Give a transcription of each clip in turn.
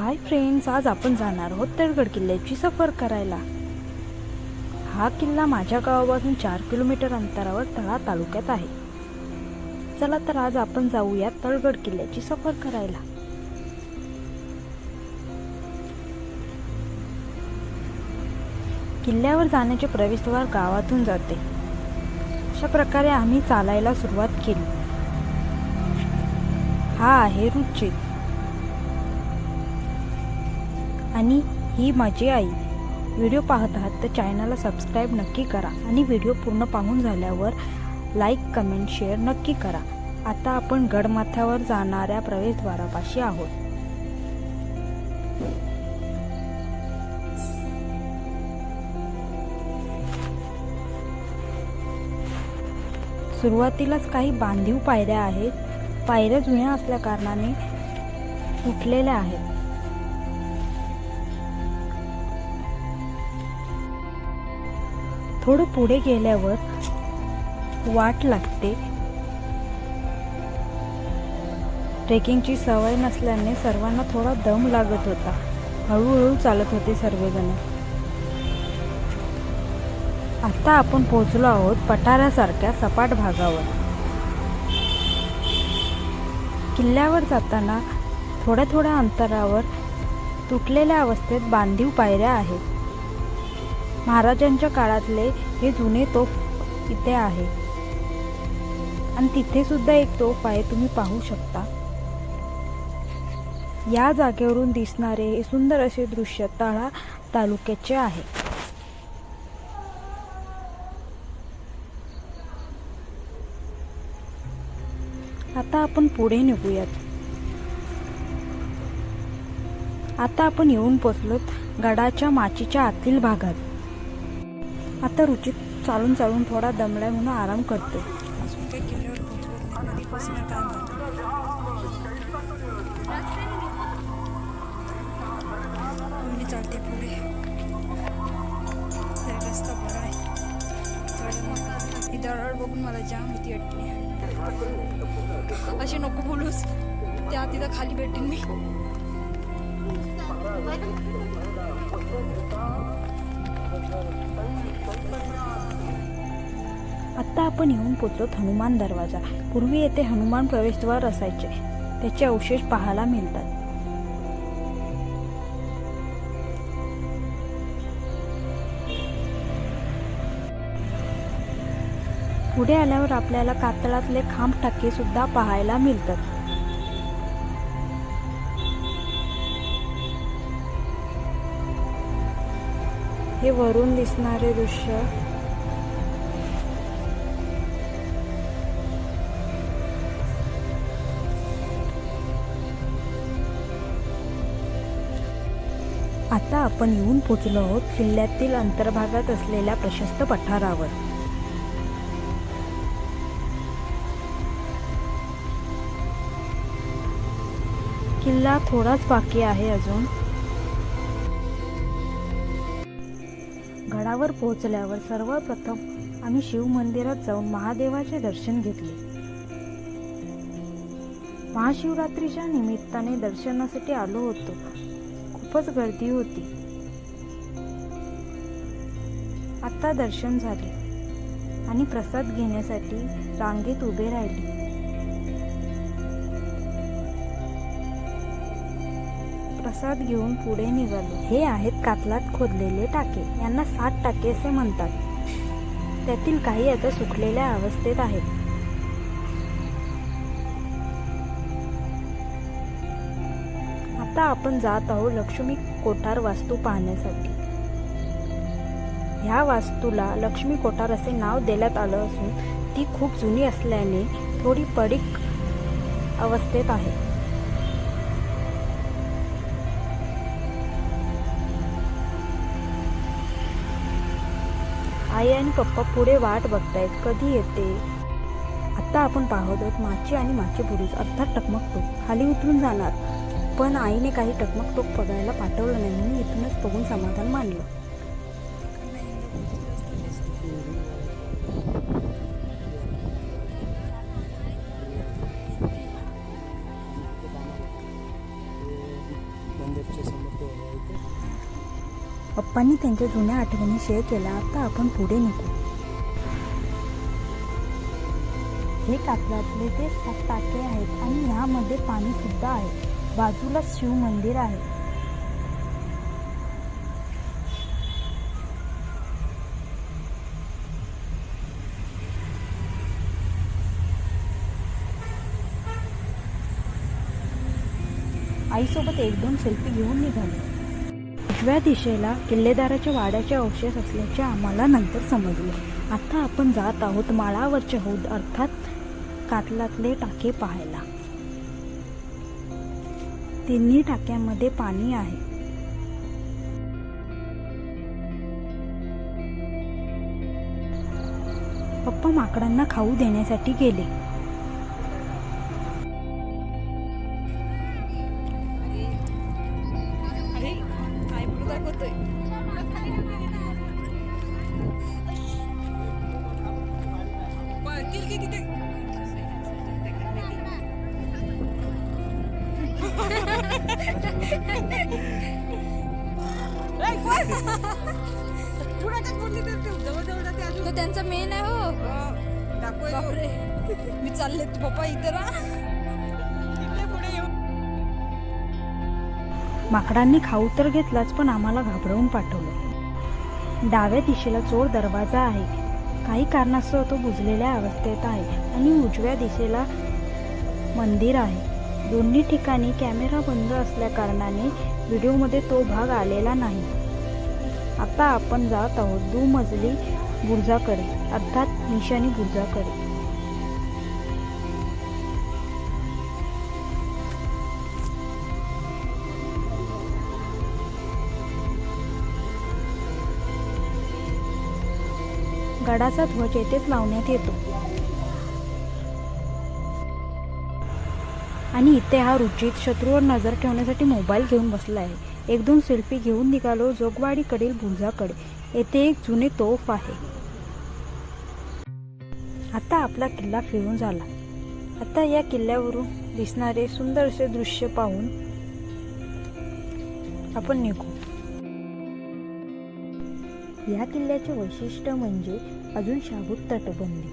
Hi friends आज आपण जाणार आहोत तळगड किल्ल्याची सफर करायला. हा किल्ला माझ्या गावापासून चार किलोमीटर अंतरावर तळा तालुक्यात आहे. चला तर आज आपण जाऊया तळगड किल्ल्याची सफर करायला. किल्ल्यावर जाण्याचे प्रवेशद्वार गावातून जाते. अशा प्रकारे आम्ही चालायला सुरुवात केली. हा आहे रुचित आणि ही माझी आई. व्हिडिओ पाहत आहात तर चॅनलला सबस्क्राईब नक्की करा आणि व्हिडिओ पूर्ण पाहून झाल्यावर लाईक कमेंट शेअर नक्की करा. आता आपण गडमाथ्यावर जाणाऱ्या प्रवेशद्वारापाशी आहोत. सुरुवातीलाच काही बांधीव पायऱ्या आहेत. पायऱ्या जुन्या असल्या कारणाने आहेत. थोडं पुढे गेल्यावर वाट लागते. ट्रेकिंगची सवय नसल्याने सर्वांना थोडा दम लागत होता. हळूहळू चालत होते सर्वजण. आता आपण पोहोचलो आहोत पठारासारख्या सपाट भागावर. किल्ल्यावर जाताना थोड्या थोड्या अंतरावर तुटलेल्या अवस्थेत बांधीव पायऱ्या आहेत. महाराजांच्या काळातले हे जुने तोफ इथे आहे. आणि तिथे सुद्धा एक तोफ आहे तुम्ही पाहू शकता. या जागेवरून दिसणारे हे सुंदर असे दृश्य तळा तालुक्याचे आहे. आता आपण पुढे निघूयात. आता आपण येऊन पोचलोत गडाच्या माचीच्या आतील भागात. आता रुचित चालून चालून थोडा दमलाय म्हणून आराम करतो अजून काही मी चालते पुढे. हे रस्ता बरा आहे. चढ- ही दरड बघून मला जाम भीती वाटते. असे नको बोलूस. त्या तिथं खाली भेटेन मी. आता आपण येऊन पोचलोत हनुमान दरवाजा. पूर्वी येथे हनुमान प्रवेशद्वार असायचे. त्याचे अवशेष पाहायला मिळतात. पुढे आल्यावर आपल्याला कातळातले खांब टाके सुद्धा पाहायला मिळतात. हे वरून दिसणारे दृश्य. आता आपण येऊन पोचलो आहोत किल्ल्यातील अंतर्भागात असलेल्या प्रशस्त पठारावर. किल्ला थोडाच बाकी आहे अजून. गडावर पोहोचल्यावर सर्वप्रथम आम्ही शिव मंदिरात जाऊन महादेवाचे दर्शन घेतले. महाशिवरात्रीच्या निमित्ताने दर्शनासाठी आलो होतो. खूपच गर्दी होती. आता दर्शन झाले आणि प्रसाद घेण्यासाठी रांगेत उभे राहिले. प्रसाद घेऊन पुढे निघालो. हे आहेत कातलात खोदलेले टाके. यांना सात टाके असे म्हणतात. त्यातील काही आता सुकलेल्या अवस्थेत आहेत. आता आपण जात आहोत लक्ष्मी कोठार वास्तू पाहण्यासाठी. ह्या वास्तूला लक्ष्मी कोठार असे नाव देण्यात आलं असून ती खूप जुनी असल्याने थोडी पडीक अवस्थेत आहे. आई आणि पप्पा पुढे वाट बघतायत कधी येते? आता आपण पाहत आहोत माची आणि माची बुरुज अर्थात टकमकटोक खाली उतरून जाणार. पण आईने काही टकमकटोक बघायला पाठवलं नाही. म्हणून इथूनच बघून समाधान मानलं. पप्पांनी त्यांच्या जुन्या आठवणी शेअर केल्या आता आपण पुढे निघू. हे कातलातले ते सात टाके आहेत आणि ह्यामध्ये पाणी सुद्धा आहे. बाजूला शिव मंदिर आहे. आईसोबत एक दोन सेल्फी घेऊन निघाले. उजव्या दिशेला किल्लेदाराच्या वाड्याचे अवशेष असल्याचे आम्हाला नंतर समजले. आता आपण जात आहोत माळावरचे हौद अर्थात कातलातले टाके पाहायला. तिन्ही टाक्यांमध्ये पाणी आहे. पप्पा माकडांना खाऊ देण्यासाठी गेले. तो त्यांचा मेन आहे हो. बापरे. मी चालले पप्पा इतर माकडांनी खाऊ तर घेतलाच पण आम्हाला घाबरवून पाठवलं. डाव्या दिशेला चोर दरवाजा आहे. काही कारणास्तव तो बुजलेल्या अवस्थेत आहे आणि उजव्या दिशेला मंदिर आहे. दोन्ही ठिकाणी कॅमेरा बंद असल्या कारणाने व्हिडिओमध्ये तो भाग आलेला नाही. आता आपण जात आहोत दुमजली बुर्जाकडे अर्थात निशाणी बुर्जाकडे. गडाचा ध्वज येथेच लावण्यात येतो. आणि इथे हा रुचित शत्रूवर नजर ठेवण्यासाठी मोबाईल घेऊन बसला आहे. एक दोन सेल्फी घेऊन निघालो जोगवाडीकडील भुंजाकडे येथे एक जुने तोफ आहे. आता आपला किल्ला फिरून झाला. आता या किल्ल्यावरून दिसणारे सुंदरसे दृश्य पाहून आपण निघू. या किल्ल्याचे वैशिष्ट्य म्हणजे अजून शाबूत तटबंदी.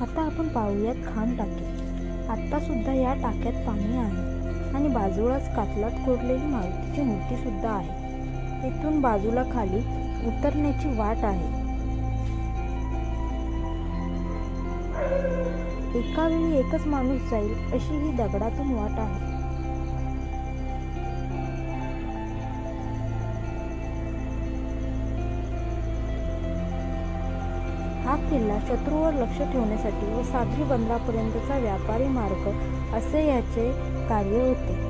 आता आपण पाहूयात खान टाके. आत्ता सुद्धा या टाक्यात पाणी आहे आणि बाजूलाच कातलात कोरलेली मारुतीची मूर्ती सुद्धा आहे. इथून बाजूला खाली उतरण्याची वाट आहे. एका वेळी एकच माणूस जाईल अशी ही दगडातून वाट आहे. किल्ला शत्रूवर लक्ष ठेवण्यासाठी व सागरी बंदरापर्यंतचा व्यापारी मार्ग असे याचे कार्य होते.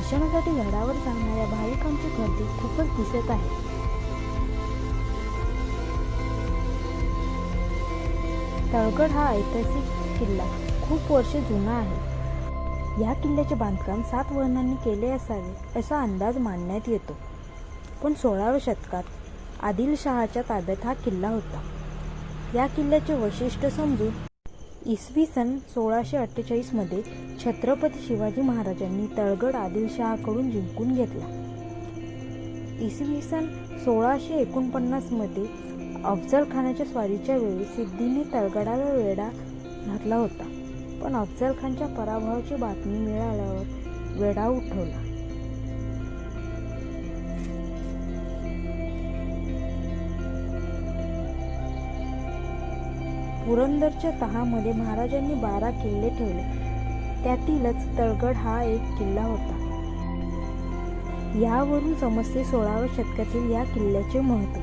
दर्शनासाठी घरावर जाणाऱ्या भाविकांची गर्दी खूपच दिसत आहे. तळगड हा ऐतिहासिक किल्ला. खूप वर्ष जुना आहे. या किल्ल्याचे बांधकाम सात वर्णांनी केले असावे असा अंदाज मांडण्यात येतो. पण सोळाव्या शतकात आदिलशहाच्या ताब्यात हा किल्ला होता. या किल्ल्याचे वैशिष्ट्य समजून इसवी सन सोळाशे अठ्ठेचाळीसमध्ये छत्रपती शिवाजी महाराजांनी तळगड आदिलशहाकडून जिंकून घेतला. इसवी सन सोळाशे एकोणपन्नासमध्ये अफजल खानाच्या स्वारीच्या वेळी सिद्धीने तळगडाला वेढा घातला होता. पण अफजल खानच्या पराभवाची बातमी मिळाल्यावर वेढा उठवला. पुरंदरच्या तहामध्ये महाराजांनी बारा किल्ले ठेवले. त्यातीलच तळगड हा एक किल्ला होता. यावरून समजते सोळाव्या शतकातील या किल्ल्याचे महत्त्व.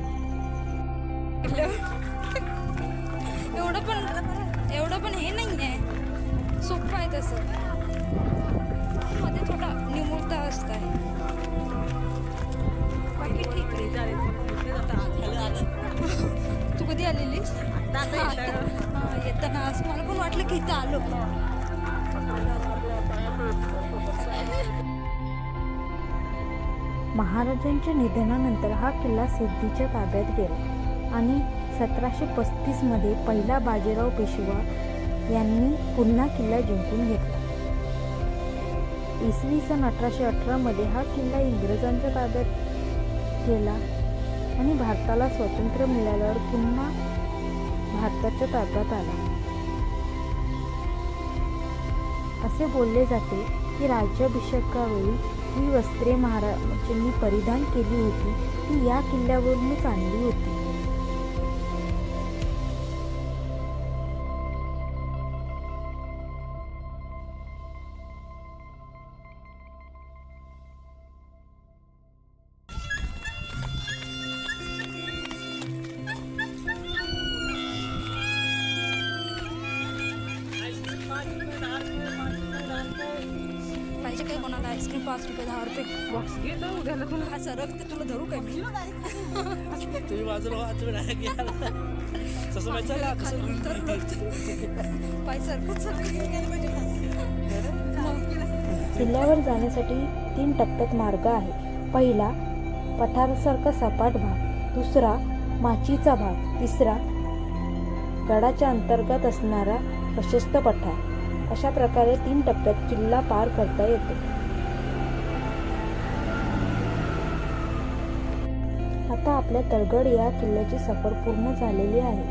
एवढं पण एवढं पण हे नाही आहे सोपं आहे तसं. मध्ये थोडा निमुळता असताय बाकी ठीक आहे. तू कधी आलेलीस? येताना असं मला पण वाटलं की इथं आलो. महाराजांच्या निधनानंतर हा किल्ला सिद्धीच्या ताब्यात गेला आणि सतराशे पस्तीसमध्ये पहिला बाजीराव पेशवा यांनी पुन्हा किल्ला जिंकून घेतला. इसवी सन अठराशे अठरामध्ये हा किल्ला इंग्रजांच्या ताब्यात गेला आणि भारताला स्वातंत्र्य मिळाल्यावर पुन्हा भारताच्या ताब्यात आला. असे बोलले जाते की राज्याभिषेकावेळी ही वस्त्रे महाराजांनी परिधान केली होती. ती या किल्ल्यावरूनच आणली होती. आईस्क्रीम पाच रुपये दहा रुपये. बॉक्स घे तर उद्याला. तुला हा सरक तर तुला धरू काय? मी तुम्ही बाजूला वाचून आहे की. तसं माहिती चला खाली उतर पाय सरकत सरकत किल्ल्यावर जाण्यासाठी तीन टप्प्यात मार्ग आहे. पहिला पठारासारखा सपाट भाग. दुसरा माचीचा भाग. तिसरा गडाच्या अंतर्गत असणारा प्रशस्त पठार. अशा प्रकारे तीन टप्प्यात किल्ला पार करता येतो. आता आपल्या तळगड या किल्ल्याची सफर पूर्ण झालेली आहे.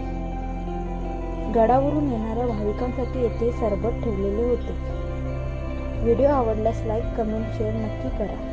गडावरून येणाऱ्या भाविकांसाठी येथे सरबत ठेवलेले होते. व्हिडिओ आवडल्यास लाईक कमेंट शेअर नक्की करा.